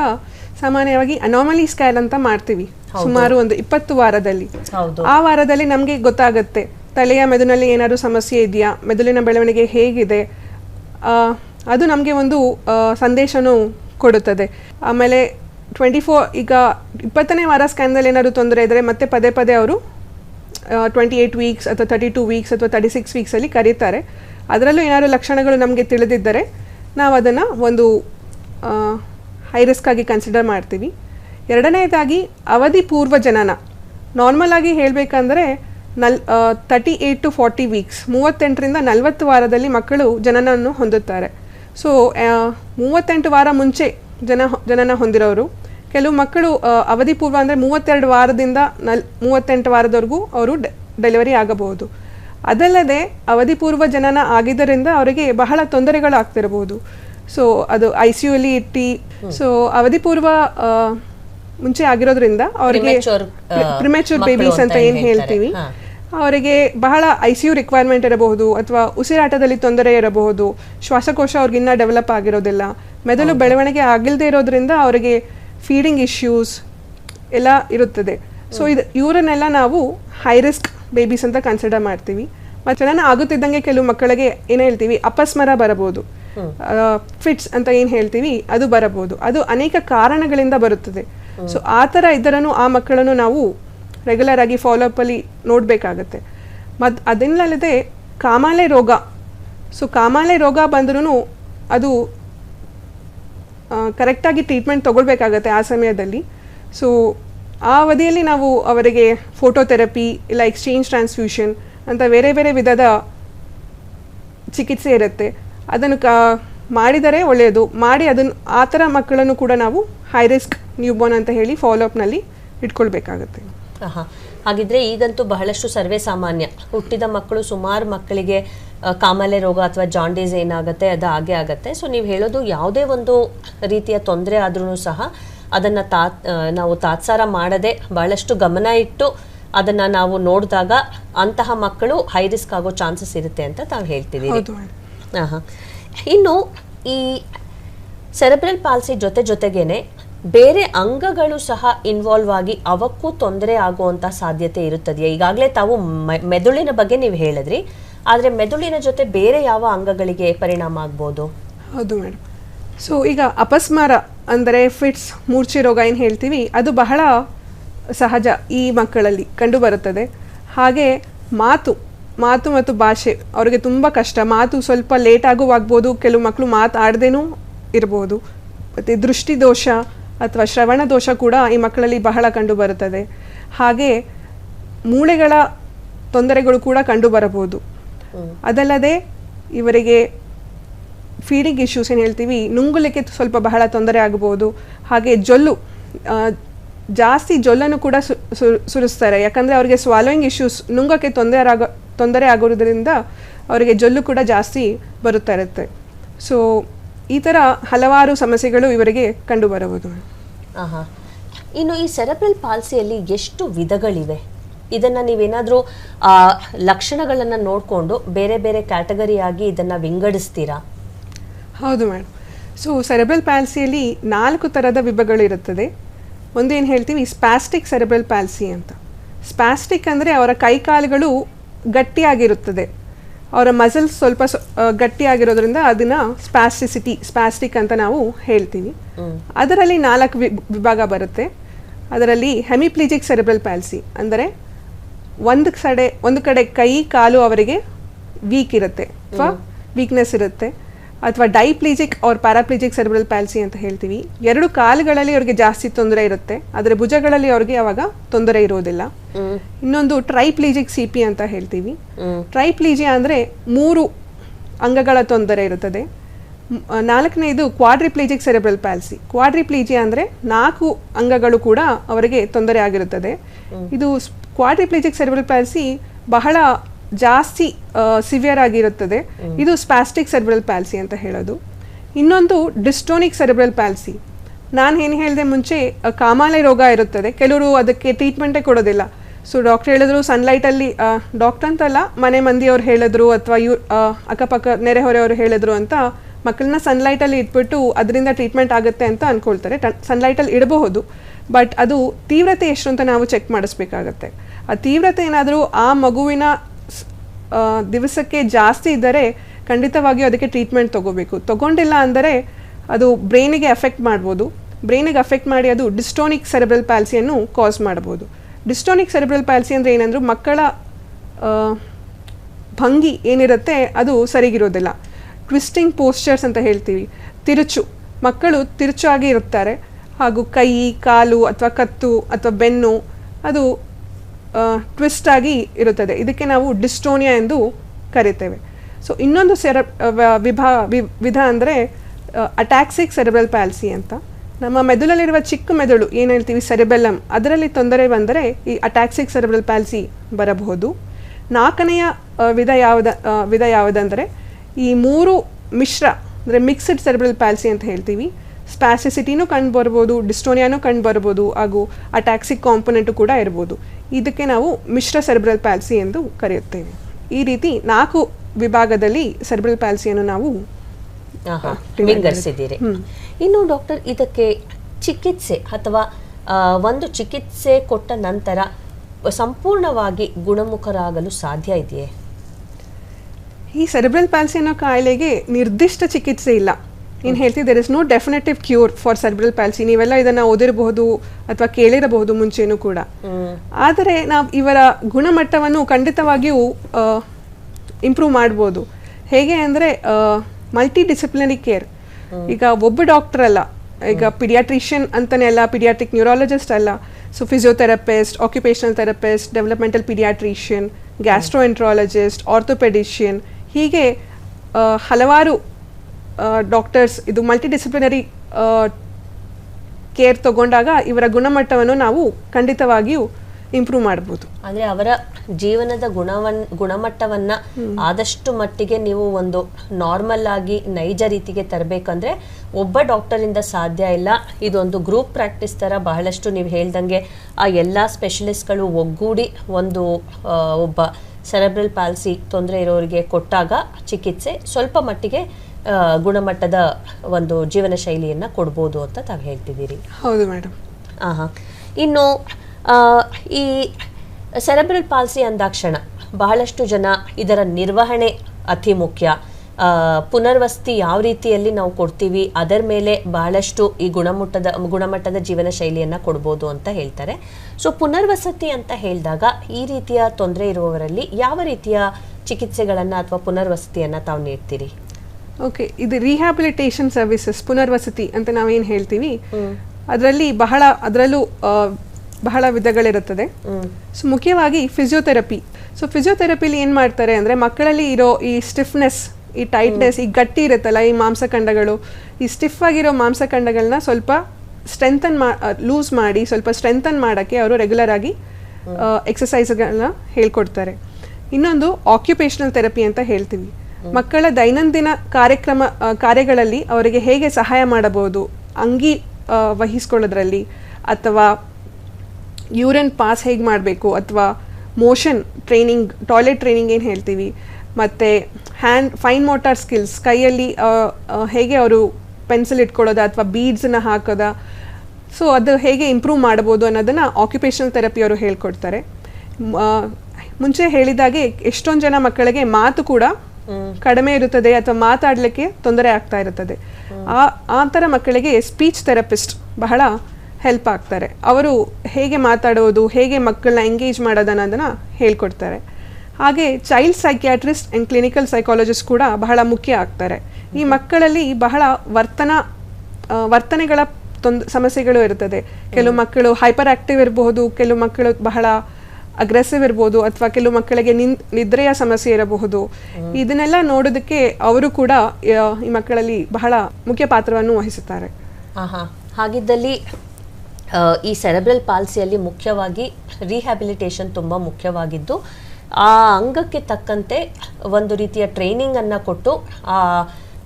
ಸಾಮಾನ್ಯವಾಗಿ ಅನಾಮಲಿ ಸ್ಕ್ಯಾನ್ ಅಂತ ಮಾಡ್ತೀವಿ. ಸುಮಾರು ಒಂದು ಇಪ್ಪತ್ತು ವಾರದಲ್ಲಿ. ಆ ವಾರದಲ್ಲಿ ನಮಗೆ ಗೊತ್ತಾಗುತ್ತೆ ತಲೆಯ ಮೆದುನಲ್ಲಿ ಏನಾದರೂ ಸಮಸ್ಯೆ ಇದೆಯಾ ಮೆದುಳಿನ ಬೆಳವಣಿಗೆ ಹೇಗಿದೆ ಆ, ಅದು ನಮಗೆ ಒಂದು ಸಂದೇಶನು ಸಂದೇಶನೂ ಕೊಡುತ್ತದೆ. ಆಮೇಲೆ ಟ್ವೆಂಟಿ ಫೋರ್ ಈಗ ಇಪ್ಪತ್ತನೇ ವಾರ ಸ್ಕ್ಯಾನ್ದಲ್ಲಿ ಏನಾದರೂ ತೊಂದರೆ ಇದ್ದರೆ ಮತ್ತೆ ಪದೇ ಪದೇ ಅವರು ಟ್ವೆಂಟಿ ಏಯ್ಟ್ ವೀಕ್ಸ್ ಅಥವಾ ತರ್ಟಿ ಟೂ ವೀಕ್ಸ್ ಅಥವಾ ತರ್ಟಿ ಸಿಕ್ಸ್ ವೀಕ್ಸಲ್ಲಿ ಕರೀತಾರೆ. ಅದರಲ್ಲೂ ಏನಾದರೂ ಲಕ್ಷಣಗಳು ನಮಗೆ ತಿಳಿದಿದ್ದರೆ ನಾವು ಅದನ್ನು ಒಂದು ಹೈ ಆಗಿ ಕನ್ಸಿಡರ್ ಮಾಡ್ತೀವಿ. ಎರಡನೇದಾಗಿ ಅವಧಿ ಪೂರ್ವ ಜನನ. ನಾರ್ಮಲ್ ಆಗಿ ಹೇಳಬೇಕಂದ್ರೆ ನಲ್ thirty eight to forty weeks ಮೂವತ್ತೆಂಟರಿಂದ ನಲವತ್ತು ವಾರದಲ್ಲಿ ಮಕ್ಕಳು ಜನನವನ್ನು ಹೊಂದುತ್ತಾರೆ. ಸೊ ಮೂವತ್ತೆಂಟು ವಾರ ಮುಂಚೆ ಜನ, ಜನನ ಹೊಂದಿರೋರು, ಕೆಲವು ಮಕ್ಕಳು ಅವಧಿ ಪೂರ್ವ ಅಂದರೆ ಮೂವತ್ತೆರಡು ವಾರದಿಂದ ನಲ್, ಮೂವತ್ತೆಂಟು ವಾರದವರೆಗೂ ಅವರು ಡೆಲಿವರಿ ಆಗಬಹುದು. ಅದಲ್ಲದೆ ಅವಧಿಪೂರ್ವ ಜನನ ಆಗಿದ್ದರಿಂದ ಅವರಿಗೆ ಬಹಳ ತೊಂದರೆಗಳು ಆಗ್ತಿರಬಹುದು ಸೊ ಅದು ಐ ಸಿ ಯುಲಿ ಇಟ್ಟು ಸೊ ಅವಧಿಪೂರ್ವ ಮುಂಚೆ ಆಗಿರೋದ್ರಿಂದ ಅವರಿಗೆ ಪ್ರಿಮೆಚೂರ್ ಬೇಬೀಸ್ ಅಂತ ಏನು. ಹೇಳ್ತೀವಿ. ಅವರಿಗೆ ಬಹಳ ಐ ಸಿ ಯು ರಿಕ್ವೈರ್ಮೆಂಟ್ ಇರಬಹುದು ಅಥವಾ ಉಸಿರಾಟದಲ್ಲಿ ತೊಂದರೆ ಇರಬಹುದು ಶ್ವಾಸಕೋಶ ಅವ್ರಿಗೆ ಇನ್ನೂ ಡೆವಲಪ್ ಆಗಿರೋದಿಲ್ಲ. ಮೆದುಳು ಬೆಳವಣಿಗೆ ಆಗಿಲ್ಲದೆ ಇರೋದ್ರಿಂದ ಅವರಿಗೆ ಫೀಡಿಂಗ್ ಇಶ್ಯೂಸ್ ಎಲ್ಲ ಇರುತ್ತದೆ. ಸೊ ಇದು ಇವರನ್ನೆಲ್ಲ ನಾವು ಹೈ ರಿಸ್ಕ್ ಬೇಬೀಸ್ ಅಂತ ಕನ್ಸಿಡರ್ ಮಾಡ್ತೀವಿ. ಮತ್ತು ಜನನ ಆಗುತ್ತಿದ್ದಂಗೆ ಕೆಲವು ಮಕ್ಕಳಿಗೆ ಏನು ಹೇಳ್ತೀವಿ ಅಪಸ್ಮರ ಬರಬಹುದು. ಫಿಟ್ಸ್ ಅಂತ ಏನು ಹೇಳ್ತೀವಿ ಅದು ಬರಬಹುದು. ಅದು ಅನೇಕ ಕಾರಣಗಳಿಂದ ಬರುತ್ತದೆ. ಸೊ ಆ ಥರ ಇದ್ದರನ್ನು ಆ ಮಕ್ಕಳನ್ನು ನಾವು ರೆಗ್ಯುಲರ್ ಆಗಿ ಫಾಲೋಅಪ್ಪಲ್ಲಿ ನೋಡಬೇಕಾಗತ್ತೆ. ಮತ್ತು ಅದನ್ನಲ್ಲದೆ ಕಾಮಾಲೆ ರೋಗ. ಸೊ ಕಾಮಾಲೆ ರೋಗ ಬಂದ್ರೂ ಅದು ಕರೆಕ್ಟಾಗಿ ಟ್ರೀಟ್ಮೆಂಟ್ ತೊಗೊಳ್ಬೇಕಾಗತ್ತೆ ಆ ಸಮಯದಲ್ಲಿ. ಸೊ ಆ ಅವಧಿಯಲ್ಲಿ ನಾವು ಅವರಿಗೆ ಫೋಟೋಥೆರಪಿ ಇಲ್ಲ ಎಕ್ಸ್ಚೇಂಜ್ ಟ್ರಾನ್ಸ್ಫ್ಯೂಷನ್ ಅಂತ ಬೇರೆ ಬೇರೆ ವಿಧದ ಚಿಕಿತ್ಸೆ ಇರುತ್ತೆ. ಅದನ್ನು ಕ, ಮಾಡಿದರೆ ಒಳ್ಳೆಯದು. ಮಾಡಿ ಅದನ್ನು, ಆ ಥರ ಮಕ್ಕಳನ್ನು ಕೂಡ ನಾವು ಹೈ ರಿಸ್ಕ್ ನ್ಯೂಬೋರ್ನ್ ಅಂತ ಹೇಳಿ ಫಾಲೋಅಪ್ನಲ್ಲಿ ಇಟ್ಕೊಳ್ಬೇಕಾಗತ್ತೆ. ಆಹಾ. ಹಾಗಿದ್ರೆ ಈಗಂತೂ ಬಹಳಷ್ಟು ಸರ್ವೇ ಸಾಮಾನ್ಯ. ಹುಟ್ಟಿದ ಮಕ್ಕಳು ಸುಮಾರು ಮಕ್ಕಳಿಗೆ ಕಾಮಾಲೆ ರೋಗ ಅಥವಾ ಜಾಂಡೀಸ್ ಏನಾಗುತ್ತೆ ಅದು ಹಾಗೆ ಆಗುತ್ತೆ. ಸೊ ನೀವು ಹೇಳೋದು ಯಾವುದೇ ಒಂದು ರೀತಿಯ ತೊಂದರೆ ಆದ್ರೂ ಸಹ ಅದನ್ನ ತಾತ್ ನಾವು ತಾತ್ಸಾರ ಮಾಡದೆ ಬಹಳಷ್ಟು ಗಮನ ಇಟ್ಟು ಅದನ್ನ ನಾವು ನೋಡಿದಾಗ ಅಂತಹ ಮಕ್ಕಳು ಹೈ ರಿಸ್ಕ್ ಆಗೋ ಚಾನ್ಸಸ್ ಇರುತ್ತೆ ಅಂತ ತಾವು ಹೇಳ್ತೀವಿ ಹೌದು ಆಹಾ. ಇನ್ನು ಈ ಸೆರೆಬ್ರಲ್ ಪಾಲ್ಸಿ ಜೊತೆ ಜೊತೆಗೇನೆ ಬೇರೆ ಅಂಗಗಳು ಸಹ ಇನ್ವಾಲ್ವ್ ಆಗಿ ಅವಕ್ಕೂ ತೊಂದರೆ ಆಗುವಂತ ಸಾಧ್ಯತೆ ಇರುತ್ತದೆಯಾ? ಈಗಾಗಲೇ ತಾವು ಮೆದುಳಿನ ಬಗ್ಗೆ ನೀವು ಹೇಳಿದ್ರಿ. ಆದರೆ ಮೆದುಳಿನ ಜೊತೆ ಬೇರೆ ಯಾವ ಅಂಗಗಳಿಗೆ ಪರಿಣಾಮ ಆಗ್ಬೋದು? ಹೌದು ಮೇಡಮ್. ಸೊ ಈಗ ಅಪಸ್ಮಾರ ಅಂದರೆ ಫಿಟ್ಸ್ ಮೂರ್ಛೆ ರೋಗ ಏನು ಹೇಳ್ತೀವಿ ಅದು ಬಹಳ ಸಹಜ ಈ ಮಕ್ಕಳಲ್ಲಿ ಕಂಡುಬರುತ್ತದೆ. ಹಾಗೆ ಮಾತು ಮಾತು ಮತ್ತು ಭಾಷೆ ಅವರಿಗೆ ತುಂಬ ಕಷ್ಟ. ಮಾತು ಸ್ವಲ್ಪ ಲೇಟ್ ಆಗ್ಬೋದು ಕೆಲವು ಮಕ್ಕಳು ಮಾತಾಡದೇನೂ ಇರ್ಬೋದು. ಮತ್ತು ದೃಷ್ಟಿ ದೋಷ ಅಥವಾ ಶ್ರವಣ ದೋಷ ಕೂಡ ಈ ಮಕ್ಕಳಲ್ಲಿ ಬಹಳ ಕಂಡು ಬರುತ್ತದೆ ಹಾಗೆ ಮೂಳೆಗಳ ತೊಂದರೆಗಳು ಕೂಡ ಕಂಡು ಬರಬಹುದು ಅದಲ್ಲದೆ ಇವರಿಗೆ ಫೀಡಿಂಗ್ ಇಶ್ಯೂಸ್ ಏನು ಹೇಳ್ತೀವಿ, ನುಂಗುಲಿಕ್ಕೆ ಸ್ವಲ್ಪ ಬಹಳ ತೊಂದರೆ ಆಗಬಹುದು ಹಾಗೆ ಜೊಲ್ಲು ಜಾಸ್ತಿ ಜೊಲ್ಲನ್ನು ಕೂಡ ಸುರಿಸ್ತಾರೆ. ಯಾಕಂದರೆ ಅವರಿಗೆ ಸ್ವಾಲೋಯಿಂಗ್ ಇಶ್ಯೂಸ್ ನುಂಗೋಕ್ಕೆ ತೊಂದರೆ ಆಗೋ, ತೊಂದರೆ ಆಗೋದ್ರಿಂದ ಅವರಿಗೆ ಜೊಲ್ಲು ಕೂಡ ಜಾಸ್ತಿ ಬರುತ್ತಾ ಇರುತ್ತೆ. ಸೊ ಈ ಥರ ಹಲವಾರು ಸಮಸ್ಯೆಗಳು ಇವರಿಗೆ ಕಂಡು ಬರಬಹುದು ಆಹಾ. ಇನ್ನು ಈ ಸೆರೆಬ್ರಲ್ ಪಾಲ್ಸಿಯಲ್ಲಿ ಎಷ್ಟು ವಿಧಗಳಿವೆ? ಇದನ್ನು ನೀವೇನಾದರೂ ಲಕ್ಷಣಗಳನ್ನ ನೋಡಿಕೊಂಡು ಬೇರೆ ಬೇರೆ ಕ್ಯಾಟಗರಿಯಾಗಿ ಇದನ್ನು ವಿಂಗಡಿಸ್ತೀರಾ? ಹೌದು ಮೇಡಮ್. ಸೊ ಸೆರೆಬ್ರಲ್ ಪ್ಯಾಲ್ಸಿಯಲ್ಲಿ ನಾಲ್ಕು ಥರದ ವಿಭಗಳಿರುತ್ತದೆ ಒಂದು ಏನು ಹೇಳ್ತೀವಿ? ಸ್ಪ್ಯಾಸ್ಟಿಕ್ ಸೆರೆಬ್ರಲ್ ಪ್ಯಾಲ್ಸಿ ಅಂತ. ಸ್ಪ್ಯಾಸ್ಟಿಕ್ ಅಂದರೆ ಅವರ ಕೈಕಾಲುಗಳು ಗಟ್ಟಿಯಾಗಿರುತ್ತದೆ. ಅವರ ಮಸಲ್ಸ್ ಸ್ವಲ್ಪ ಗಟ್ಟಿಯಾಗಿರೋದ್ರಿಂದ ಅದನ್ನು ಸ್ಪ್ಯಾಸ್ಟಿಸಿಟಿ ಸ್ಪ್ಯಾಸ್ಟಿಕ್ ಅಂತ ನಾವು ಹೇಳ್ತೀವಿ. ಅದರಲ್ಲಿ ನಾಲ್ಕು ವಿಭಾಗ ಬರುತ್ತೆ. ಅದರಲ್ಲಿ ಹೆಮಿಪ್ಲಿಜಿಕ್ ಸೆರೆಬ್ರಲ್ ಪ್ಯಾಲ್ಸಿ ಅಂದರೆ ಒಂದು ಕಡೆ ಒಂದು ಕಡೆ ಕೈ ಕಾಲು ಅವರಿಗೆ ವೀಕ್ ಇರುತ್ತೆ. ಅಥವಾ ವೀಕ್ನೆಸ್ ಇರುತ್ತೆ. ಅಥವಾ ಡೈಪ್ಲೀಜಿಕ್ ಅವ್ರ ಪ್ಯಾರಾಪ್ಲೀಜಿಕ್ ಸೆರೆಬ್ರಲ್ ಪ್ಯಾಲ್ಸಿ ಅಂತ ಹೇಳ್ತೀವಿ. ಎರಡು ಕಾಲುಗಳಲ್ಲಿ ಅವ್ರಿಗೆ ಜಾಸ್ತಿ ತೊಂದರೆ ಇರುತ್ತೆ. ಆದರೆ ಭುಜಗಳಲ್ಲಿ ಅವ್ರಿಗೆ ಅವಾಗ ತೊಂದರೆ ಇರೋದಿಲ್ಲ. ಇನ್ನೊಂದು ಟ್ರೈಪ್ಲೀಜಿಕ್ ಸಿ ಪಿ ಅಂತ ಹೇಳ್ತೀವಿ. ಟ್ರೈಪ್ಲೇಜಿಯಾ ಅಂದರೆ ಮೂರು ಅಂಗಗಳ ತೊಂದರೆ ಇರುತ್ತದೆ. ನಾಲ್ಕನೇದು ಕ್ವಾಡ್ರಿಪ್ಲೀಜಿಕ್ ಸೆರೆಬ್ರಲ್ ಪ್ಯಾಲ್ಸಿ ಕ್ವಾಡ್ರಿಪ್ಲೇಜಿಯಾ ಅಂದರೆ ನಾಲ್ಕು ಅಂಗಗಳು ಕೂಡ ಅವರಿಗೆ ತೊಂದರೆ ಆಗಿರುತ್ತದೆ. ಇದು ಕ್ವಾಡ್ರಿಪ್ಲೀಜಿಕ್ ಸೆರೆಬ್ರಲ್ ಪ್ಯಾಲ್ಸಿ ಬಹಳ ಜಾಸ್ತಿ ಸಿವಿಯರ್ ಆಗಿರುತ್ತದೆ. ಇದು ಸ್ಪ್ಯಾಸ್ಟಿಕ್ ಸೆರೆಬ್ರಲ್ ಪ್ಯಾಲ್ಸಿ ಅಂತ ಹೇಳೋದು. ಇನ್ನೊಂದು ಡಿಸ್ಟೋನಿಕ್ ಸೆರೆಬ್ರಲ್ ಪ್ಯಾಲ್ಸಿ ನಾನು ಏನು ಹೇಳಿದೆ ಮುಂಚೆ ಕಾಮಾಲೆ ರೋಗ ಇರುತ್ತದೆ. ಕೆಲವರು ಅದಕ್ಕೆ ಟ್ರೀಟ್ಮೆಂಟೇ ಕೊಡೋದಿಲ್ಲ. ಸೊ ಡಾಕ್ಟರ್ ಹೇಳಿದ್ರು ಸನ್ಲೈಟಲ್ಲಿ ಡಾಕ್ಟರ್ ಅಂತಲ್ಲ ಮನೆ ಮಂದಿಯವ್ರು ಹೇಳಿದ್ರು ಅಥವಾ ಯು ಅಕ್ಕಪಕ್ಕ ನೆರೆಹೊರೆಯವರು ಹೇಳಿದ್ರು ಅಂತ ಮಕ್ಕಳನ್ನ ಸನ್ಲೈಟಲ್ಲಿ ಇಟ್ಬಿಟ್ಟು ಅದರಿಂದ ಟ್ರೀಟ್ಮೆಂಟ್ ಆಗುತ್ತೆ ಅಂತ ಅಂದ್ಕೊಳ್ತಾರೆ ಸನ್ಲೈಟಲ್ಲಿ ಇಡಬಹುದು. ಬಟ್ ಅದು ತೀವ್ರತೆ ಎಷ್ಟು ಅಂತ ನಾವು ಚೆಕ್ ಮಾಡಿಸ್ಬೇಕಾಗತ್ತೆ. ಆ ತೀವ್ರತೆ ಏನಾದರೂ ಆ ಮಗುವಿನ ದಿವಸಕ್ಕೆ ಜಾಸ್ತಿ ಇದ್ದರೆ ಖಂಡಿತವಾಗಿಯೂ ಅದಕ್ಕೆ ಟ್ರೀಟ್ಮೆಂಟ್ ತಗೋಬೇಕು. ತಗೊಂಡಿಲ್ಲ ಅಂದರೆ ಅದು ಬ್ರೈನಿಗೆ ಎಫೆಕ್ಟ್ ಮಾಡ್ಬೋದು. ಬ್ರೈನಿಗೆ ಅಫೆಕ್ಟ್ ಮಾಡಿ ಅದು ಡಿಸ್ಟೋನಿಕ್ ಸೆರೆಬ್ರಲ್ ಪ್ಯಾಲ್ಸಿಯನ್ನು ಕಾಸ್ ಮಾಡ್ಬೋದು. ಡಿಸ್ಟೋನಿಕ್ ಸೆರೆಬ್ರಲ್ ಪ್ಯಾಲ್ಸಿ ಅಂದರೆ ಏನಂದ್ರೆ ಮಕ್ಕಳ ಭಂಗಿ ಏನಿರುತ್ತೆ ಅದು ಸರಿಗಿರೋದಿಲ್ಲ. ಟ್ವಿಸ್ಟಿಂಗ್ ಪೋಸ್ಚರ್ಸ್ ಅಂತ ಹೇಳ್ತೀವಿ. ತಿರುಚು. ಮಕ್ಕಳು ತಿರುಚಾಗಿ ಇರುತ್ತಾರೆ. ಹಾಗೂ ಕೈ, ಕಾಲು ಅಥವಾ ಕತ್ತು ಅಥವಾ ಬೆನ್ನು ಅದು ಟ್ವಿಸ್ಟ್ ಆಗಿ ಇರುತ್ತದೆ. ಇದಕ್ಕೆ ನಾವು ಡಿಸ್ಟೋನಿಯಾ ಎಂದು ಕರಿತೇವೆ. ಸೊ ಇನ್ನೊಂದು ಸೆರ ವಿಭಾ ವಿಧ ಅಂದರೆ ಅಟ್ಯಾಕ್ಸಿಕ್ ಸೆರೆಬ್ರಲ್ ಪ್ಯಾಲ್ಸಿ ಅಂತ. ನಮ್ಮ ಮೆದುಳಲ್ಲಿರುವ ಚಿಕ್ಕ ಮೆದುಳು, ಏನು ಹೇಳ್ತೀವಿ? ಸೆರೆಬೆಲ್ಲಮ್ ಅದರಲ್ಲಿ ತೊಂದರೆ ಬಂದರೆ ಈ ಅಟ್ಯಾಕ್ಸಿಕ್ ಸೆರೆಬ್ರಲ್ ಪ್ಯಾಲ್ಸಿ ಬರಬಹುದು. ನಾಲ್ಕನೆಯ ವಿಧ ಯಾವುದ ವಿಧ ಯಾವುದಂದರೆ, ಈ ಮೂರು ಮಿಶ್ರ, ಅಂದರೆ ಮಿಕ್ಸ್ಡ್ ಸೆರೆಬ್ರಲ್ ಪ್ಯಾಲ್ಸಿ ಅಂತ ಹೇಳ್ತೀವಿ. ಸ್ಪ್ಯಾಸಿಸಿಟಿನೂ ಕಂಡು ಬರ್ಬೋದು ಡಿಸ್ಟೋನಿಯಾನೂ ಕಂಡು ಬರ್ಬೋದು ಹಾಗೂ ಅಟ್ಯಾಕ್ಸಿಕ್ ಕಾಂಪೊನೆಂಟು ಕೂಡ ಇರ್ಬೋದು. ಇದಕ್ಕೆ ನಾವು ಮಿಶ್ರ ಸೆರೆಬ್ರಲ್ ಪ್ಯಾಲ್ಸಿ ಎಂದು ಕರೆಯುತ್ತೇವೆ. ಈ ರೀತಿ ನಾಲ್ಕು ವಿಭಾಗದಲ್ಲಿ ಸೆರೆಬ್ರಲ್ ಪ್ಯಾಲ್ಸಿಯನ್ನು ನಾವು ವಿಂಗಡಿಸಿದ್ದೀರಿ ಇನ್ನು ಡಾಕ್ಟರ್ ಇದಕ್ಕೆ ಚಿಕಿತ್ಸೆ ಅಥವಾ ಒಂದು ಚಿಕಿತ್ಸೆ ಕೊಟ್ಟ ನಂತರ ಸಂಪೂರ್ಣವಾಗಿ ಗುಣಮುಖರಾಗಲು ಸಾಧ್ಯ ಇದೆಯೇ? ಈ ಸೆರೆಬ್ರಲ್ ಪ್ಯಾಲ್ಸಿ ಅನ್ನೋ ಕಾಯಿಲೆಗೆ ನಿರ್ದಿಷ್ಟ ಚಿಕಿತ್ಸೆ ಇಲ್ಲ. ಏನು ಹೇಳ್ತೀವಿ there is no definitive cure for cerebral palsy ನೀವೆಲ್ಲ ಇದನ್ನು ಓದಿರಬಹುದು ಅಥವಾ ಕೇಳಿರಬಹುದು ಮುಂಚೆನೂ ಕೂಡ. ಆದರೆ ನಾವು ಇವರ ಗುಣಮಟ್ಟವನ್ನು ಖಂಡಿತವಾಗಿಯೂ ಇಂಪ್ರೂವ್ ಮಾಡ್ಬೋದು. ಹೇಗೆ ಅಂದರೆ ಮಲ್ಟಿ ಡಿಸಿಪ್ಲಿನರಿ ಕೇರ್ ಈಗ ಒಬ್ಬ ಡಾಕ್ಟರ್ ಅಲ್ಲ ಈಗ ಪಿಡಿಯಾಟ್ರಿಷಿಯನ್ ಅಂತಾನೆ ಅಲ್ಲ ಪಿಡಿಯಾಟ್ರಿಕ್ ನ್ಯೂರಾಲಜಿಸ್ಟ್ ಅಲ್ಲ so physiotherapist occupational therapist developmental paediatrician gastroenterologist orthopaedician ಹೀಗೆ ಹಲವಾರು ಡಾಕ್ಟರ್ಸ್ ಇದು ಮಲ್ಟಿಡಿಸಿಪ್ಲಿನರಿ ಕೇರ್ ತಗೊಂಡಾಗ ಇವರ ಗುಣಮಟ್ಟವನ್ನು ನಾವು ಖಂಡಿತವಾಗಿಯೂ ಇಂಪ್ರೂವ್ ಮಾಡಬಹುದು ಅಂದ್ರೆ ಅವರ ಜೀವನದ ಗುಣವನ್ ಗುಣಮಟ್ಟವನ್ನ ಆದಷ್ಟು ಮಟ್ಟಿಗೆ ನೀವು ಒಂದು ನಾರ್ಮಲ್ ಆಗಿ ನೈಜ ರೀತಿಗೆ ತರಬೇಕಂದ್ರೆ ಒಬ್ಬ ಡಾಕ್ಟರ್ ಇಂದ ಸಾಧ್ಯ ಇಲ್ಲ. ಇದೊಂದು ಗ್ರೂಪ್ ಪ್ರಾಕ್ಟೀಸ್ ತರ ಬಹಳಷ್ಟು ನೀವು ಹೇಳ್ದಂಗೆ ಆ ಎಲ್ಲ ಸ್ಪೆಷಲಿಸ್ಟ್ಗಳು ಒಗ್ಗೂಡಿ ಒಂದು ಒಬ್ಬ ಸೆರೆಬ್ರಲ್ ಪಾಲ್ಸಿ ತೊಂದರೆ ಇರೋರಿಗೆ ಕೊಟ್ಟಾಗ ಚಿಕಿತ್ಸೆ ಸ್ವಲ್ಪ ಮಟ್ಟಿಗೆ ಗುಣಮಟ್ಟದ ಒಂದು ಜೀವನ ಶೈಲಿಯನ್ನ ಕೊಡ್ಬೋದು ಅಂತ ತಾವು ಹೇಳ್ತಿದ್ದೀರಿ. ಹೌದು ಮೇಡಮ್ ಆಹಾ. ಇನ್ನು ಆ, ಈ ಸೆರೆಬ್ರಲ್ ಪಾಲ್ಸಿ ಅಂದಾಕ್ಷಣ ಬಹಳಷ್ಟು ಜನ ಇದರ ನಿರ್ವಹಣೆ ಅತಿ ಮುಖ್ಯ. ಪುನರ್ವಸತಿ ಯಾವ ರೀತಿಯಲ್ಲಿ ನಾವು ಕೊಡ್ತೀವಿ ಅದರ ಮೇಲೆ ಬಹಳಷ್ಟು ಈ ಗುಣಮಟ್ಟದ ಗುಣಮಟ್ಟದ ಜೀವನ ಶೈಲಿಯನ್ನ ಕೊಡ್ಬೋದು ಅಂತ ಹೇಳ್ತಾರೆ. ಸೊ ಪುನರ್ವಸತಿ ಅಂತ ಹೇಳಿದಾಗ ಈ ರೀತಿಯ ತೊಂದರೆ ಇರುವವರಲ್ಲಿ ಯಾವ ರೀತಿಯ ಚಿಕಿತ್ಸೆಗಳನ್ನ ಅಥವಾ ಪುನರ್ವಸತಿಯನ್ನು ತಾವು ನೀಡ್ತೀರಿ? ಓಕೆ ಇದು ರಿಹ್ಯಾಬಿಲಿಟೇಷನ್ ಸರ್ವಿಸಸ್ ಪುನರ್ವಸತಿ ಅಂತ ನಾವೇನು ಹೇಳ್ತೀವಿ? ಅದರಲ್ಲಿ ಬಹಳ ಅದರಲ್ಲೂ ಬಹಳ ವಿಧಗಳಿರುತ್ತದೆ. ಸೊ ಮುಖ್ಯವಾಗಿ ಫಿಸಿಯೋಥೆರಪಿ ಸೊ ಫಿಸಿಯೋಥೆರಪಿಲಿ ಏನು ಮಾಡ್ತಾರೆ ಅಂದರೆ ಮಕ್ಕಳಲ್ಲಿ ಇರೋ ಈ ಸ್ಟಿಫ್ನೆಸ್ ಈ ಟೈಟ್ನೆಸ್ ಈ ಗಟ್ಟಿ ಇರುತ್ತಲ್ಲ ಈ ಮಾಂಸಖಂಡಗಳು ಈ ಸ್ಟಿಫ್ ಆಗಿರೋ ಮಾಂಸಖಂಡಗಳನ್ನ ಸ್ವಲ್ಪ ಸ್ಟ್ರೆಂಥನ್ ಮಾ ಲೂಸ್ ಮಾಡಿ ಸ್ವಲ್ಪ ಸ್ಟ್ರೆಂಥನ್ ಮಾಡೋಕ್ಕೆ ಅವರು ರೆಗ್ಯುಲರ್ ಆಗಿ ಎಕ್ಸಸೈಸ್ಗಳನ್ನ ಹೇಳ್ಕೊಡ್ತಾರೆ. ಇನ್ನೊಂದು ಆಕ್ಯುಪೇಷನಲ್ ಥೆರಪಿ ಅಂತ ಹೇಳ್ತೀವಿ. ಮಕ್ಕಳ ದೈನಂದಿನ ಕಾರ್ಯಕ್ರಮ ಕಾರ್ಯಗಳಲ್ಲಿ ಅವರಿಗೆ ಹೇಗೆ ಸಹಾಯ ಮಾಡಬಹುದು, ಅಂಗಿ ವಹಿಸ್ಕೊಳ್ಳೋದ್ರಲ್ಲಿ, ಅಥವಾ ಯೂರಿನ್ ಪಾಸ್ ಹೇಗೆ ಮಾಡಬೇಕು, ಅಥವಾ ಮೋಷನ್ ಟ್ರೈನಿಂಗ್, ಟಾಯ್ಲೆಟ್ ಟ್ರೈನಿಂಗ್ ಏನು ಹೇಳ್ತೀವಿ, ಮತ್ತು ಹ್ಯಾಂಡ್, ಫೈನ್ ಮೋಟಾರ್ ಸ್ಕಿಲ್ಸ್, ಕೈಯಲ್ಲಿ ಹೇಗೆ ಅವರು ಪೆನ್ಸಿಲ್ ಇಟ್ಕೊಳ್ಳೋದ ಅಥವಾ ಬೀಡ್ಸನ್ನ ಹಾಕೋದ, ಸೊ ಅದು ಹೇಗೆ ಇಂಪ್ರೂವ್ ಮಾಡ್ಬೋದು ಅನ್ನೋದನ್ನು ಆಕ್ಯುಪೇಷನಲ್ ಥೆರಪಿ ಅವರು ಹೇಳ್ಕೊಡ್ತಾರೆ. ಮುಂಚೆ ಹೇಳಿದಾಗೆ ಎಷ್ಟೊಂದು ಜನ ಮಕ್ಕಳಿಗೆ ಮಾತು ಕೂಡ ಕಡಿಮೆ ಇರುತ್ತದೆ ಅಥವಾ ಮಾತಾಡಲಿಕ್ಕೆ ತೊಂದರೆ ಆಗ್ತಾ ಇರುತ್ತದೆ. ಆ ಆ ಥರ ಮಕ್ಕಳಿಗೆ ಸ್ಪೀಚ್ ಥೆರಪಿಸ್ಟ್ ಬಹಳ ಹೆಲ್ಪ್ ಆಗ್ತಾರೆ. ಅವರು ಹೇಗೆ ಮಾತಾಡೋದು, ಹೇಗೆ ಮಕ್ಕಳನ್ನ ಎಂಗೇಜ್ ಮಾಡೋದು ಅನ್ನೋದನ್ನು ಹೇಳ್ಕೊಡ್ತಾರೆ. ಹಾಗೆ child psychiatrist and clinical psychologist ಕೂಡ ಬಹಳ ಮುಖ್ಯ ಆಗ್ತಾರೆ. ಈ ಮಕ್ಕಳಲ್ಲಿ ಬಹಳ ವರ್ತನ ವರ್ತನೆಗಳ ತೊಂದ, ಸಮಸ್ಯೆಗಳು ಇರುತ್ತದೆ. ಕೆಲವು ಮಕ್ಕಳು ಹೈಪರ್ ಆಕ್ಟಿವ್ ಇರಬಹುದು, ಕೆಲವು ಮಕ್ಕಳು ಬಹಳ ಅಗ್ರೆಸಿವ್ ಇರ್ಬೋದು ಅಥವಾ ಕೆಲವು ಮಕ್ಕಳಿಗೆ ನಿನ್ ನಿದ್ರೆಯ ಸಮಸ್ಯೆ ಇರಬಹುದು. ಇದನ್ನೆಲ್ಲ ನೋಡೋದಕ್ಕೆ ಅವರು ಕೂಡ ಈ ಮಕ್ಕಳಲ್ಲಿ ಬಹಳ ಮುಖ್ಯ ಪಾತ್ರವನ್ನು ವಹಿಸುತ್ತಾರೆ. ಆಹಾ. ಹಾಗಿದ್ದಲ್ಲಿ ಈ ಸೆರೆಬ್ರಲ್ ಪಾಲ್ಸಿಯಲ್ಲಿ ಮುಖ್ಯವಾಗಿ ರಿಹ್ಯಾಬಿಲಿಟೇಷನ್ ತುಂಬ ಮುಖ್ಯವಾಗಿದ್ದು ಆ ಅಂಗಕ್ಕೆ ತಕ್ಕಂತೆ ಒಂದು ರೀತಿಯ ಟ್ರೈನಿಂಗ್ ಅನ್ನ ಕೊಟ್ಟು ಆ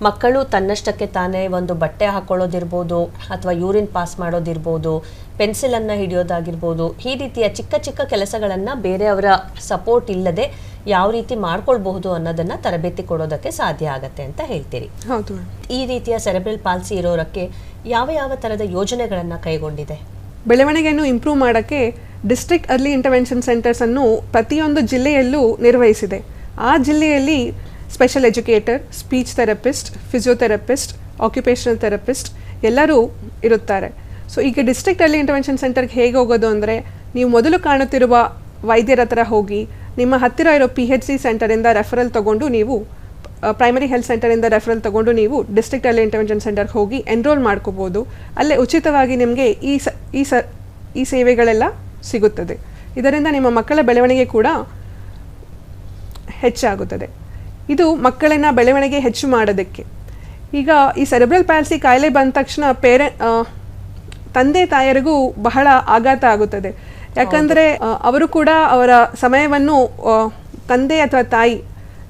ಮಕ್ಕಳು ತನ್ನಷ್ಟಕ್ಕೆ ತಾನೇ ಒಂದು ಬಟ್ಟೆ ಹಾಕೊಳ್ಳೋದಿರ್ಬೋದು ಅಥವಾ ಯೂರಿನ್ ಪಾಸ್ ಮಾಡೋದಿರ್ಬೋದು ಪೆನ್ಸಿಲನ್ನು ಹಿಡಿಯೋದಾಗಿರ್ಬೋದು ಈ ರೀತಿಯ ಚಿಕ್ಕ ಚಿಕ್ಕ ಕೆಲಸಗಳನ್ನು ಬೇರೆಯವರ ಸಪೋರ್ಟ್ ಇಲ್ಲದೆ ಯಾವ ರೀತಿ ಮಾಡ್ಕೊಳ್ಬಹುದು ಅನ್ನೋದನ್ನು ತರಬೇತಿ ಕೊಡೋದಕ್ಕೆ ಸಾಧ್ಯ ಆಗತ್ತೆ ಅಂತ ಹೇಳ್ತೀರಿ. ಹೌದು ಈ ರೀತಿಯ ಸೆರೆಬ್ರಲ್ ಪಾಲ್ಸಿ ಇರೋರಕ್ಕೆ ಯಾವ ಯಾವ ಥರದ ಯೋಜನೆಗಳನ್ನು ಕೈಗೊಂಡಿದೆ? ಬೆಳವಣಿಗೆಯನ್ನು ಇಂಪ್ರೂವ್ ಮಾಡೋಕ್ಕೆ ಡಿಸ್ಟ್ರಿಕ್ಟ್ ಅರ್ಲಿ ಇಂಟರ್ವೆನ್ಷನ್ ಸೆಂಟರ್ಸನ್ನು ಪ್ರತಿಯೊಂದು ಜಿಲ್ಲೆಯಲ್ಲೂ ನಿರ್ವಹಿಸಿದೆ. ಆ ಜಿಲ್ಲೆಯಲ್ಲಿ special educator speech therapist physiotherapist occupational therapist ಎಲ್ಲರೂ ಇರುತ್ತಾರೆ. ಸೊ ಈಗ ಡಿಸ್ಟ್ರಿಕ್ಟ್ ಅಲ್ಲಿ ಇಂಟರ್ವೆನ್ಷನ್ ಸೆಂಟರ್ಗೆ ಹೇಗೆ ಹೋಗೋದು ಅಂದರೆ, ನೀವು ಮೊದಲು ಕಾಣುತ್ತಿರುವ ವೈದ್ಯರ ಹತ್ರ ಹೋಗಿ, ನಿಮ್ಮ ಹತ್ತಿರ ಇರೋ ಪಿ ಎಚ್ ಸಿ ಸೆಂಟರಿಂದ ರೆಫರಲ್ ತಗೊಂಡು ನೀವು ಪ್ರೈಮರಿ ಹೆಲ್ತ್ ಸೆಂಟರಿಂದ ರೆಫರಲ್ ತಗೊಂಡು ನೀವು ಡಿಸ್ಟ್ರಿಕ್ಟ್ ಅಲ್ಲಿ ಇಂಟರ್ವೆನ್ಷನ್ ಸೆಂಟರ್ಗೆ ಹೋಗಿ ಎನ್ರೋಲ್ ಮಾಡ್ಕೋಬೋದು. ಅಲ್ಲೇ ಉಚಿತವಾಗಿ ನಿಮಗೆ ಈ ಸ ಈ ಸ, ಈ ಸೇವೆಗಳೆಲ್ಲ ಸಿಗುತ್ತದೆ. ಇದರಿಂದ ನಿಮ್ಮ ಮಕ್ಕಳ ಬೆಳವಣಿಗೆ ಕೂಡ ಹೆಚ್ಚಾಗುತ್ತದೆ. ಇದು ಮಕ್ಕಳನ್ನ ಬೆಳವಣಿಗೆ ಹೆಚ್ಚು ಮಾಡೋದಕ್ಕೆ. ಈಗ ಈ ಸೆರೆಬ್ರಲ್ ಪ್ಯಾಲ್ಸಿ ಕಾಯಿಲೆ ಬಂದ ತಕ್ಷಣ ಪೇರೆ ತಂದೆ, ತಾಯರಿಗೂ ಬಹಳ ಆಘಾತ ಆಗುತ್ತದೆ. ಯಾಕಂದರೆ ಅವರು ಕೂಡ ಅವರ ಸಮಯವನ್ನು ತಂದೆ ಅಥವಾ ತಾಯಿ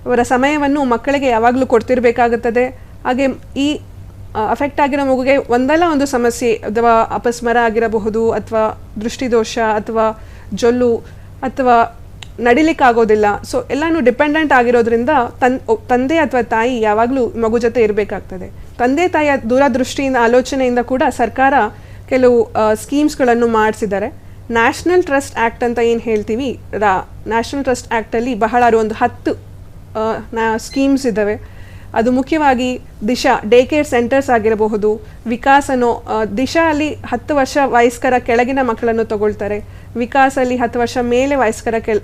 ಅವರ ಸಮಯವನ್ನು ಮಕ್ಕಳಿಗೆ ಯಾವಾಗಲೂ ಕೊಡ್ತಿರ್ಬೇಕಾಗುತ್ತದೆ. ಹಾಗೆ ಈ ಅಫೆಕ್ಟ್ ಆಗಿರೋ ಮಗುಗೆ ಒಂದಲ್ಲ ಒಂದು ಸಮಸ್ಯೆ, ಅಥವಾ ಅಪಸ್ಮರ ಆಗಿರಬಹುದು, ಅಥವಾ ದೃಷ್ಟಿದೋಷ, ಅಥವಾ ಜೊಲ್ಲು, ಅಥವಾ ನಡಿಲಿಕ್ಕಾಗೋದಿಲ್ಲ. ಸೊ ಎಲ್ಲಾನು ಡಿಪೆಂಡೆಂಟ್ ಆಗಿರೋದ್ರಿಂದ ತನ್ ತಂದೆ ಅಥವಾ ತಾಯಿ ಯಾವಾಗಲೂ ಮಗು ಜೊತೆ ಇರಬೇಕಾಗ್ತದೆ. ತಂದೆ ತಾಯಿಯ ದೂರದೃಷ್ಟಿಯಿಂದ, ಆಲೋಚನೆಯಿಂದ ಕೂಡ ಸರ್ಕಾರ ಕೆಲವು ಸ್ಕೀಮ್ಸ್ಗಳನ್ನು ಮಾಡಿಸಿದ್ದಾರೆ. ನ್ಯಾಷನಲ್ ಟ್ರಸ್ಟ್ ಆ್ಯಕ್ಟ್ ಅಂತ ಏನು ಹೇಳ್ತೀವಿ? ರಾ, ನ್ಯಾಷನಲ್ ಟ್ರಸ್ಟ್ ಆ್ಯಕ್ಟಲ್ಲಿ ಬಹಳ ಒಂದು ಹತ್ತು ಸ್ಕೀಮ್ಸ್ ಇದ್ದಾವೆ. ಅದು ಮುಖ್ಯವಾಗಿ ದಿಶಾ ಡೇ ಕೇರ್ ಸೆಂಟರ್ಸ್ ಆಗಿರಬಹುದು ವಿಕಾಸನೋ ದಿಶಾ ಅಲ್ಲಿ ಹತ್ತು ವರ್ಷ ವಯಸ್ಕರ ಕೆಳಗಿನ ಮಕ್ಕಳನ್ನು ತಗೊಳ್ತಾರೆ. ವಿಕಾಸ ಅಲ್ಲಿ ಹತ್ತು ವರ್ಷ ಮೇಲೆ ವಯಸ್ಕರ ಕೆಲ್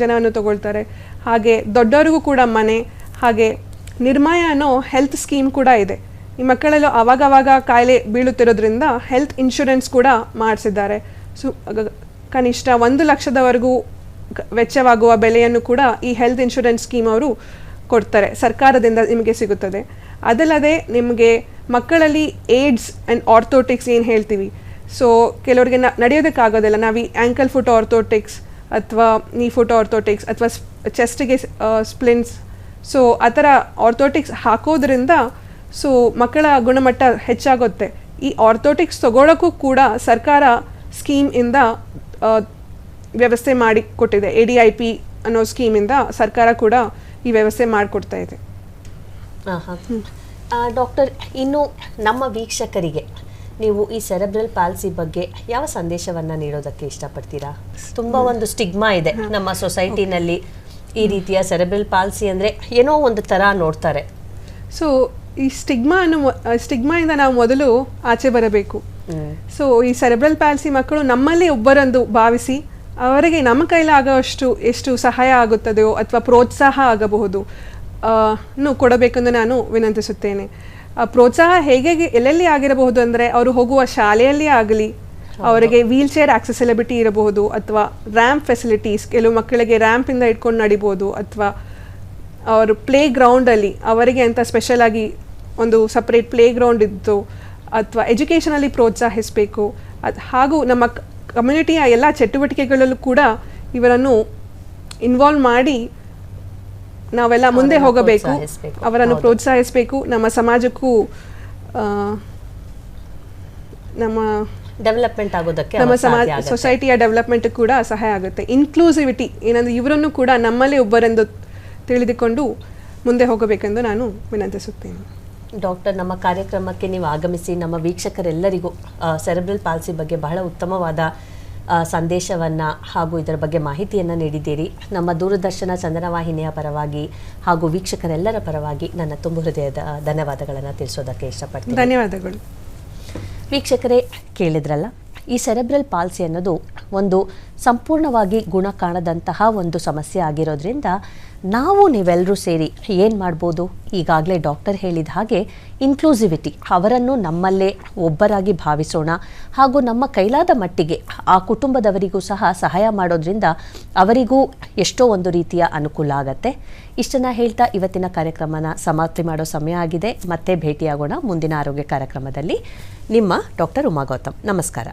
ಜನವನ್ನು ತಗೊಳ್ತಾರೆ. ಹಾಗೆ ದೊಡ್ಡವರಿಗೂ ಕೂಡ ಮನೆ, ಹಾಗೆ ನಿರ್ಮಯ ಅನ್ನೋ ಹೆಲ್ತ್ ಸ್ಕೀಮ್ ಕೂಡ ಇದೆ. ಈ ಮಕ್ಕಳಲ್ಲೂ ಅವಾಗವಾಗ ಕಾಯಿಲೆ ಬೀಳುತ್ತಿರೋದ್ರಿಂದ ಹೆಲ್ತ್ ಇನ್ಶೂರೆನ್ಸ್ ಕೂಡ ಮಾಡಿಸಿದ್ದಾರೆ. ಸೊ ಕನಿಷ್ಠ ಒಂದು ಲಕ್ಷದವರೆಗೂ ವೆಚ್ಚವಾಗುವ ಬೆಲೆಯನ್ನು ಕೂಡ ಈ ಹೆಲ್ತ್ ಇನ್ಶೂರೆನ್ಸ್ ಸ್ಕೀಮ್ ಅವರು ಕೊಡ್ತಾರೆ, ಸರ್ಕಾರದಿಂದ ನಿಮಗೆ ಸಿಗುತ್ತದೆ. ಅದಲ್ಲದೆ ನಿಮಗೆ ಮಕ್ಕಳಲ್ಲಿ ಏಡ್ಸ್ ಆ್ಯಂಡ್ ಆರ್ಥೋಟಿಕ್ಸ್ ಏನು ಹೇಳ್ತೀವಿ? ಸೊ ಕೆಲವರಿಗೆ ನ, ನಡೆಯೋದಕ್ಕಾಗೋದಿಲ್ಲ. ನಾವು ಈ ಆ್ಯಂಕಲ್ ಫುಟ್ ಆರ್ಥೋಟಿಕ್ಸ್ ಅಥವಾ ನೀ ಫುಟ್ ಆರ್ಥೋಟಿಕ್ಸ್ ಅಥವಾ ಚೆಸ್ಟಿಗೆ ಸ್ಪ್ಲಿನ್ಸ್ ಸೊ ಆ ಥರ ಆರ್ಥೋಟಿಕ್ಸ್ ಹಾಕೋದ್ರಿಂದ ಸೊ ಮಕ್ಕಳ ಗುಣಮಟ್ಟ ಹೆಚ್ಚಾಗುತ್ತೆ. ಈ ಆರ್ಥೋಟಿಕ್ಸ್ ತಗೊಳ್ಳೋಕ್ಕೂ ಕೂಡ ಸರ್ಕಾರ ಸ್ಕೀಮಿಂದ ವ್ಯವಸ್ಥೆ ಮಾಡಿ ಕೊಟ್ಟಿದೆ. ಎ ಡಿ ಐ ಪಿ ಅನ್ನೋ ಸ್ಕೀಮಿಂದ ಸರ್ಕಾರ ಕೂಡ ಈ ವ್ಯವಸ್ಥೆ ಮಾಡಿಕೊಡ್ತಾ ಇದೆ. ಡಾಕ್ಟರ್ ಇನ್ನು ನಮ್ಮ ವೀಕ್ಷಕರಿಗೆ ನೀವು ಈ ಸೆರೆಬ್ರಲ್ ಪಾಲ್ಸಿ ಬಗ್ಗೆ ಯಾವ ಸಂದೇಶವನ್ನ ನೀಡೋದಕ್ಕೆ ಇಷ್ಟಪಡ್ತೀರಾ? ತುಂಬಾ ಒಂದು ಸ್ಟಿಗ್ಮಾ ಇದೆ ನಮ್ಮ ಸೊಸೈಟಿನಲ್ಲಿ ಈ ರೀತಿಯ ಸೆರೆಬ್ರಲ್ ಪಾಲ್ಸಿ ಅಂದರೆ ಏನೋ ಒಂದು ಥರ ನೋಡ್ತಾರೆ. ಸೊ ಈ ಸ್ಟಿಗ್ಮಾ ಅನ್ನು ಸ್ಟಿಗ್ಮಾಯಿಂದ ನಾವು ಮೊದಲು ಆಚೆ ಬರಬೇಕು. ಸೊ ಈ ಸೆರೆಬ್ರಲ್ ಪ್ಯಾಲ್ಸಿ ಮಕ್ಕಳು ನಮ್ಮಲ್ಲಿ ಒಬ್ಬರಂದು ಭಾವಿಸಿ ಅವರಿಗೆ ನಮ್ಮ ಕೈಲಾಗುವಷ್ಟು ಎಷ್ಟು ಸಹಾಯ ಆಗುತ್ತದೆಯೋ ಅಥವಾ ಪ್ರೋತ್ಸಾಹ ಆಗಬಹುದು ಕೊಡಬೇಕೆಂದು ನಾನು ವಿನಂತಿಸುತ್ತೇನೆ. ಪ್ರೋತ್ಸಾಹ ಹೇಗೆ ಎಲ್ಲೆಲ್ಲಿ ಆಗಿರಬಹುದು ಅಂದರೆ ಅವರು ಹೋಗುವ ಶಾಲೆಯಲ್ಲಿ ಆಗಲಿ ಅವರಿಗೆ ವೀಲ್ ಚೇರ್ ಆಕ್ಸೆಸಿಬಿಲಿಟಿ ಇರಬಹುದು ಅಥವಾ ರ್ಯಾಂಪ್ ಫೆಸಿಲಿಟೀಸ್ ಕೆಲವು ಮಕ್ಕಳಿಗೆ ರ್ಯಾಂಪಿಂದ ಇಟ್ಕೊಂಡು ನಡಿಬೋದು ಅಥವಾ ಅವರು ಪ್ಲೇ ಗ್ರೌಂಡಲ್ಲಿ ಅವರಿಗೆ ಅಂತ ಸ್ಪೆಷಲ್ ಆಗಿ ಒಂದು ಸಪ್ರೇಟ್ ಪ್ಲೇ ಗ್ರೌಂಡ್ ಇದ್ದು ಅಥವಾ ಎಜುಕೇಷನಲ್ಲಿ ಪ್ರೋತ್ಸಾಹಿಸಬೇಕು. ಅದು ಹಾಗೂ ನಮ್ಮ ಕಮ್ಯುನಿಟಿಯ ಎಲ್ಲ ಚಟುವಟಿಕೆಗಳಲ್ಲೂ ಕೂಡ ಇವರನ್ನು ಇನ್ವಾಲ್ವ್ ಮಾಡಿ ನಾವೆಲ್ಲ ಮುಂದೆ ಹೋಗಬೇಕು ಅವರನ್ನು. ಪ್ರೋತ್ಸಾಹಿಸಬೇಕು ನಮ್ಮ ಸಮಾಜಕ್ಕೂ ನಮ್ಮ ಡೆವಲಪ್ಮೆಂಟ್ ಆಗೋದಕ್ಕೆ ನಮ್ಮ ಸಮಾಜ. ಸೊಸೈಟಿಯ ಡೆವಲಪ್ಮೆಂಟ್ ಕೂಡ ಸಹಾಯ ಆಗುತ್ತೆ ಇನ್ಕ್ಲೂಸಿವಿಟಿ ಏನಂದ್ರೆ ಇವರನ್ನು ಕೂಡ ನಮ್ಮಲ್ಲೇ ಒಬ್ಬರೆಂದು ತಿಳಿದುಕೊಂಡು ಮುಂದೆ ಹೋಗಬೇಕೆಂದು ನಾನು ವಿನಂತಿಸುತ್ತೇನೆ ಡಾಕ್ಟರ್ ನಮ್ಮ ಕಾರ್ಯಕ್ರಮಕ್ಕೆ ನೀವು ಆಗಮಿಸಿ ನಮ್ಮ ವೀಕ್ಷಕರೆಲ್ಲರಿಗೂ ಸೆರೆಬ್ರಲ್ ಪಾಲ್ಸಿ ಬಗ್ಗೆ ಬಹಳ ಉತ್ತಮವಾದ ಸಂದೇಶವನ್ನು ಹಾಗೂ ಇದರ ಬಗ್ಗೆ ಮಾಹಿತಿಯನ್ನು ನೀಡಿದ್ದೀರಿ. ನಮ್ಮ ದೂರದರ್ಶನ ಚಂದನ ವಾಹಿನಿಯ ಪರವಾಗಿ ಹಾಗೂ ವೀಕ್ಷಕರೆಲ್ಲರ ಪರವಾಗಿ ನನ್ನ ತುಂಬ ಹೃದಯದ ಧನ್ಯವಾದಗಳನ್ನು ತಿಳಿಸೋದಕ್ಕೆ ಇಷ್ಟಪಡ್ತೀನಿ. ಧನ್ಯವಾದಗಳು. ವೀಕ್ಷಕರೇ ಕೇಳಿದ್ರಲ್ಲ ಈ ಸೆರೆಬ್ರಲ್ ಪಾಲ್ಸಿ ಅನ್ನೋದು ಒಂದು ಸಂಪೂರ್ಣವಾಗಿ ಗುಣ ಕಾಣದಂತಹ ಒಂದು ಸಮಸ್ಯೆ ಆಗಿರೋದ್ರಿಂದ ನಾವು ನೀವೆಲ್ಲರೂ ಸೇರಿ ಏನು ಮಾಡ್ಬೋದು? ಈಗಾಗಲೇ ಡಾಕ್ಟರ್ ಹೇಳಿದ ಹಾಗೆ ಇನ್ಕ್ಲೂಸಿವಿಟಿ ಅವರನ್ನು ನಮ್ಮಲ್ಲೇ ಒಬ್ಬರಾಗಿ ಭಾವಿಸೋಣ. ಹಾಗೂ ನಮ್ಮ ಕೈಲಾದ ಮಟ್ಟಿಗೆ ಆ ಕುಟುಂಬದವರಿಗೂ ಸಹ ಸಹಾಯ ಮಾಡೋದ್ರಿಂದ ಅವರಿಗೂ ಎಷ್ಟೋ ಒಂದು ರೀತಿಯ ಅನುಕೂಲ ಆಗತ್ತೆ. ಇಷ್ಟನ್ನ ಹೇಳ್ತಾ ಇವತ್ತಿನ ಕಾರ್ಯಕ್ರಮನ ಸಮಾಪ್ತಿ ಮಾಡೋ ಸಮಯ ಆಗಿದೆ. ಮತ್ತೆ ಭೇಟಿಯಾಗೋಣ ಮುಂದಿನ ಆರೋಗ್ಯ ಕಾರ್ಯಕ್ರಮದಲ್ಲಿ. ನಿಮ್ಮ ಡಾಕ್ಟರ್ ಉಮಾ ಗೌತಮ್ ನಮಸ್ಕಾರ.